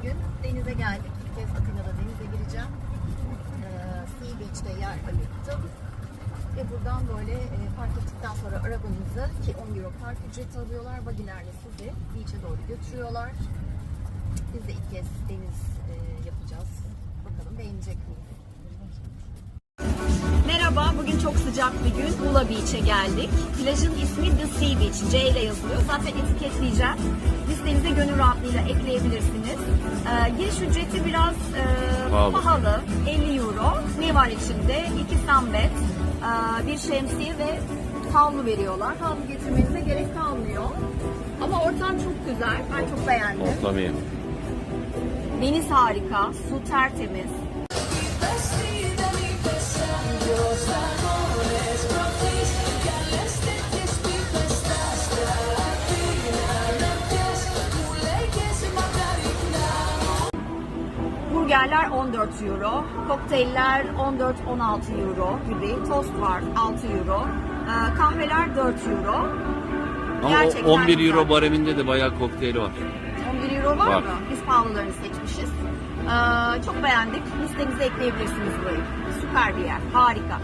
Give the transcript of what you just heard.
bugün denize geldik. İlk kez Atina'da denize gireceğim. Ee, sea Beach'te yer ayırttım. Ve buradan böyle e, park ettikten sonra arabanızı ki 10 euro park ücreti alıyorlar. Bagilerle sizi beach'e doğru götürüyorlar. Biz de ilk kez deniz e, yapacağız. Bakalım beğenecek miyiz? Merhaba, bugün çok sıcak bir gün. Ula Beach'e geldik. Plajın ismi The Sea Beach. C ile yazılıyor. Zaten etiketleyeceğim. Listenize gönül rahatlığıyla ekleyebilirsiniz. Ee, giriş ücreti biraz e, Pahalı. pahalı. 50 euro. Ne var içinde? İki sambet, e, bir şemsiye ve havlu veriyorlar. Havlu getirmenize gerek kalmıyor. Ama ortam çok güzel. Ben çok beğendim. Ortamayı. Deniz harika, su tertemiz. Burgerler 14 euro, kokteyller 14-16 euro gibi, tost var 6 euro, Ee, kahveler 4 euro. Ama Gerçekten o 11 güzel. euro bareminde de bayağı kokteyli var. 11 euro var, Var. mı? Biz pahalılarını seçmişiz. Ee, çok beğendik. Listenize ekleyebilirsiniz burayı. Süper bir yer, harika.